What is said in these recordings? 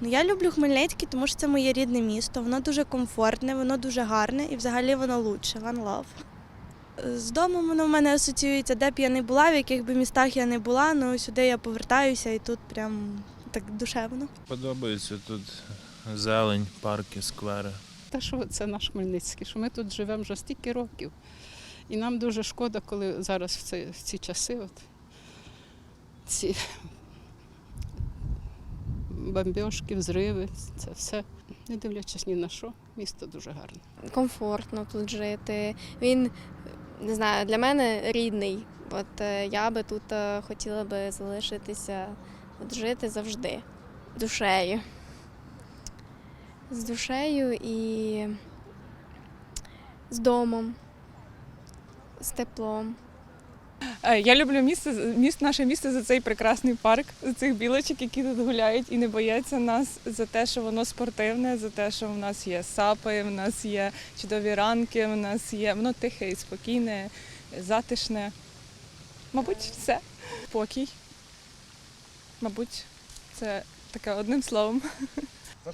Ну, я люблю Хмельницький, тому що це моє рідне місто. Воно дуже комфортне, воно дуже гарне і взагалі воно лучше. One love. З домом воно в мене асоціюється, де б я не була, в яких би містах я не була, ну сюди я повертаюся і тут прям так душевно. Подобається тут зелень, парки, сквери. Та що це наш Хмельницький, що ми тут живемо вже стільки років. І нам дуже шкода, коли зараз в ці, в ці часи, от, ці бомбьошки, взриви, це все. Не дивлячись ні на що, місто дуже гарне. комфортно тут жити. Він не знаю, для мене рідний. От е, я би тут е, хотіла би залишитися, от жити завжди душею. З душею і з домом, з теплом. Е, Я люблю місце, міст, наше місто за цей прекрасний парк, за цих білочок, які тут гуляють і не бояться нас за те, що воно спортивне, за те, що в нас є сапи, в нас є чудові ранки, в нас є воно тихе і спокійне, затишне. Мабуть, все. Спокій. Мабуть, це таке одним словом.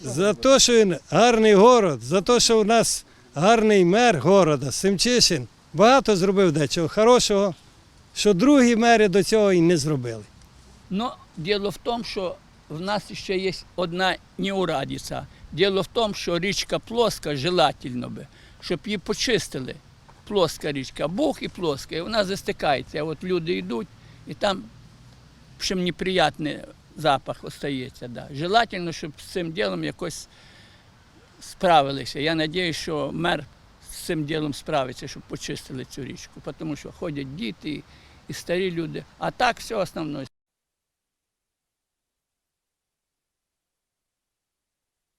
За те, що він гарний город, за те, що у нас гарний мер города, Семчишин, багато зробив дечого хорошого, що другі мери до цього і не зробили. Но дело в том, що в нас ще є одна неурадиця. Дело в тому, що річка плоска, желательно би, щоб її почистили. Плоска річка, Бог і плоска, і вона застикається. От люди йдуть, і там общем, неприятний запах остається. Да. Желательно, щоб з цим ділом якось справилися. Я сподіваюся, що мер цим ділом справиться, щоб почистили цю річку, тому що ходять діти і старі люди. А так все основне.